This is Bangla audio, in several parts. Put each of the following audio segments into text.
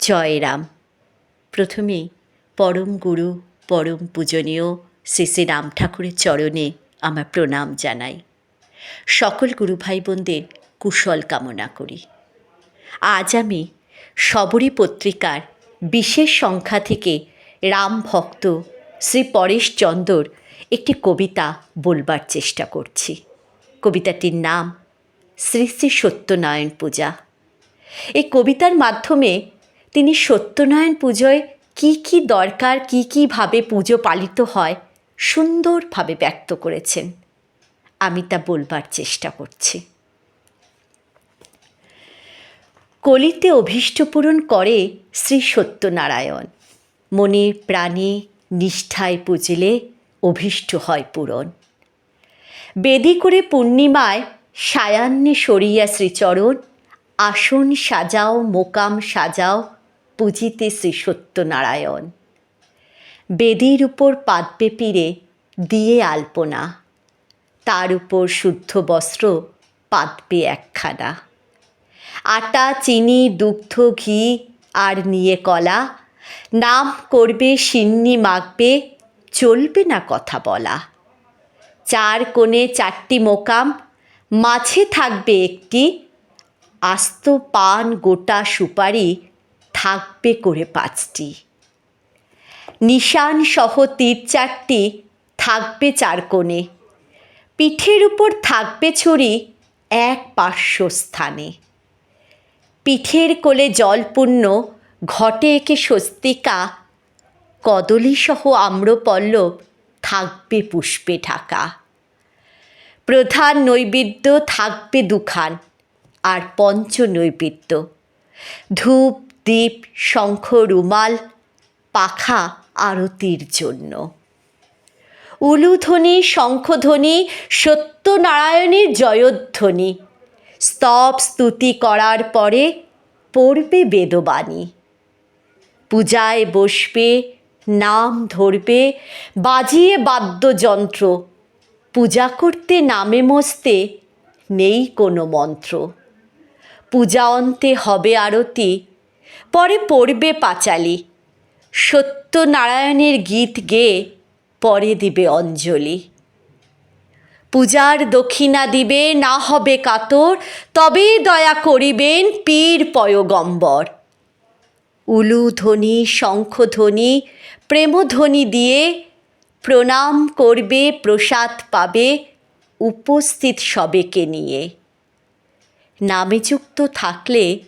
জয় রাম প্রথমেই পরম গুরু, পরম পূজনীয় শ্রী শ্রী রাম ঠাকুরের চরণে আমার প্রণাম জানাই। সকল গুরু ভাই বোনদের কুশল কামনা করি। আজ আমি শবরী পত্রিকার বিশেষ সংখ্যা থেকে রাম ভক্ত শ্রী পরেশ চন্দর একটি কবিতা বলবার চেষ্টা করছি। কবিতাটির নাম শ্রী শ্রী সত্যনারায়ণ পূজা। এই কবিতার মাধ্যমে তিনি সত্যনারায়ণ পুজোয় কী কী দরকার, কী কীভাবে পুজো পালিত হয় সুন্দরভাবে ব্যক্ত করেছেন। আমি তা বলবার চেষ্টা করছি। কলিতে অভীষ্ট পূরণ করে শ্রী সত্যনারায়ণ। মনে প্রাণে নিষ্ঠায় পুজলে অভীষ্ট হয় পূরণ। বেদি করে পূর্ণিমায় সায়ান্নে সরিয়া শ্রীচরণ, আসন সাজাও, মোকাম সাজাও পুজিতে শ্রী সত্যনারায়ণ। বেদির উপর পাদবে পিড়ে দিয়ে আলপনা, তার উপর শুদ্ধ বস্ত্র পাতবে একখানা। আটা, চিনি, দুগ্ধ, ঘি আর নিয়ে কলা, নাম করবে, সিন্নি মাখবে, চলবে না কথা বলা। চার কোণে চারটি মোকাম, মাঝে থাকবে একটি আস্ত পান গোটা সুপারি থাকবে করে পাঁচটি। নিশান সহ তীর চারটি থাকবে চার কোণে। পিঠের উপর থাকবে ছড়ি এক পার্শ্ব স্থানে পিঠের কোলে জলপূর্ণ ঘটে একে স্বস্তিকা। কদলীসহ আম্রপল্লব থাকবে পুষ্পে ঢাকা। প্রধান নৈবেদ্য থাকবে দুখান, আর পঞ্চ নৈবেদ্য ধূপ দীপ শঙ্খ, রুমাল, পাখা আরতির জন্য। উলুধ্বনি, শঙ্খধ্বনি, সত্যনারায়ণের জয়ধ্বনি। স্তব স্তুতি করার পরে পড়বে বেদবাণী। পূজায় বসবে, নাম ধরবে, বাজিয়ে বাদ্যযন্ত্র। পূজা করতে নামে মস্তে নেই কোনো মন্ত্র। পূজা অন্তে হবে আরতি পরে পড়বে পাঁচালি। সত্যনারায়ণের গীত গেয়ে পরে দিবে অঞ্জলি। পূজার দক্ষিণা দিবে, না হবে কাতর তবে দয়া করিবেন পীর পয়গম্বর। উলুধ্বনি, শঙ্খধ্বনি, প্রেমধ্বনি দিয়ে প্রণাম করবে, প্রসাদ পাবে উপস্থিত সবেকে নিয়ে। নামে যুক্ত থাকলে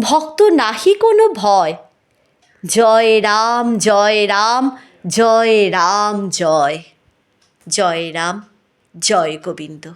ভক্ত নাহি কোনো ভয়। জয় রাম জয় রাম জয় রাম, জয়। জয় রাম, জয় গোবিন্দ।